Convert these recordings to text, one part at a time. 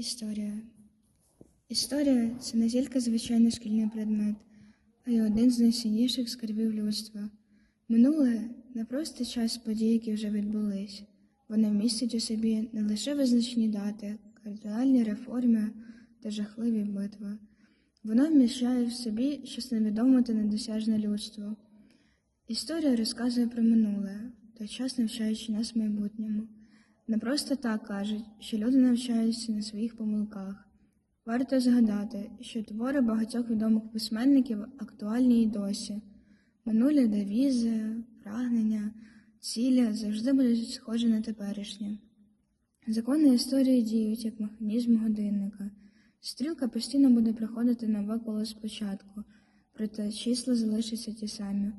Історія. Історія це не тільки звичайний шкільний предмет, а й один з найсильніших скарбів людства. Минуле не просто час подій, які вже відбулись. Воно містить у собі не лише визначні дати, кардинальні реформи та жахливі битви. Воно вміщає в собі щось невідоме та недосяжне людству. Історія розказує про минуле, той час навчаючи нас майбутньому. Не просто так кажуть, що люди навчаються на своїх помилках. Варто згадати, що твори багатьох відомих письменників актуальні й досі. Минулі девізи, прагнення, цілі завжди будуть схожі на теперішнє. Закони історії діють як механізм годинника. Стрілка постійно буде приходити нове коло спочатку, проте числа залишаться ті самі.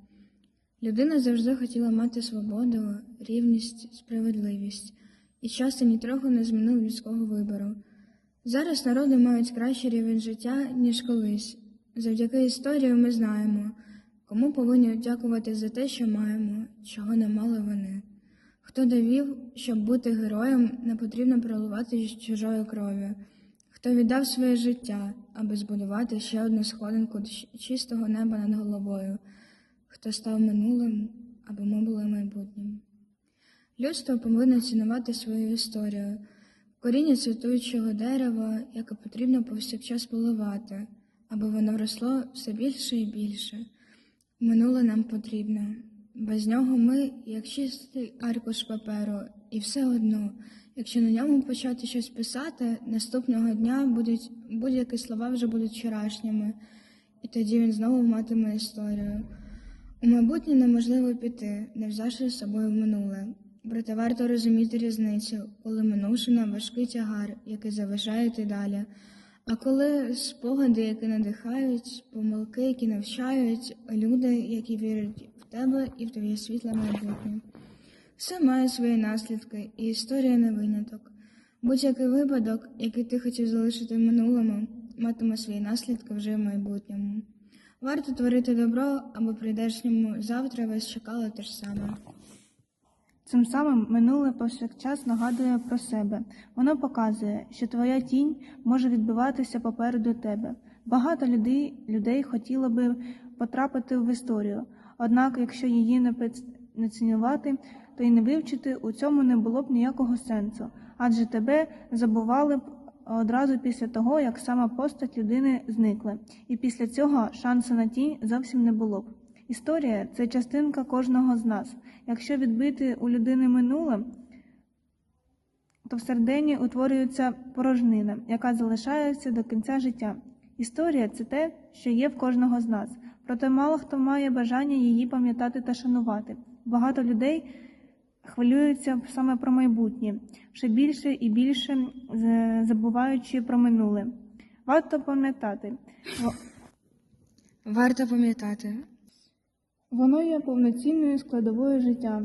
Людина завжди хотіла мати свободу, рівність, справедливість, і часто нітрохи не змінив людського вибору. Зараз народи мають кращий рівень життя, ніж колись. Завдяки історії ми знаємо, кому повинні дякувати за те, що маємо, чого не мали вони. Хто довів, щоб бути героєм, не потрібно проливати чужої крові, хто віддав своє життя, аби збудувати ще одну сходинку чистого неба над головою, хто став минулим, аби ми були майбутнім. Людство повинно цінувати свою історію, коріння цвітуючого дерева, яке потрібно повсякчас поливати, аби воно росло все більше і більше. Минуле нам потрібно. Без нього ми, як чистий аркуш паперу, і все одно, якщо на ньому почати щось писати, наступного дня будуть будь-які слова вже будуть вчорашніми, і тоді він знову матиме історію. У майбутнє неможливо піти, не взявши з собою минуле. Проте варто розуміти різницю, коли минувши нам важкий тягар, який заважає йти далі, а коли спогади, які надихають, помилки, які навчають, люди, які вірять в тебе і в твоє світле майбутнє. Все має свої наслідки, і історія не виняток. Будь-який випадок, який ти хотів залишити в минулому, матиме свої наслідки вже в майбутньому. Варто творити добро, аби прийдешньому завтра вас чекало те ж саме. Цим самим минуле повсякчас нагадує про себе. Воно показує, що твоя тінь може відбиватися попереду тебе. Багато людей, людей хотіло би потрапити в історію, однак, якщо її не пец- не цінувати, то й не вивчити, у цьому не було б ніякого сенсу, адже тебе забували б одразу після того, як сама постать людини зникла, і після цього шансу на тінь зовсім не було б. Історія це частинка кожного з нас. Якщо відбити у людини минуле, то в середині утворюється порожнина, яка залишається до кінця життя. Історія це те, що є в кожного з нас, проте мало хто має бажання її пам'ятати та шанувати. Багато людей хвилюються саме про майбутнє, ще більше і більше забуваючи про минуле. Варто пам'ятати, Варто пам'ятати, Воно є повноцінною складовою життя.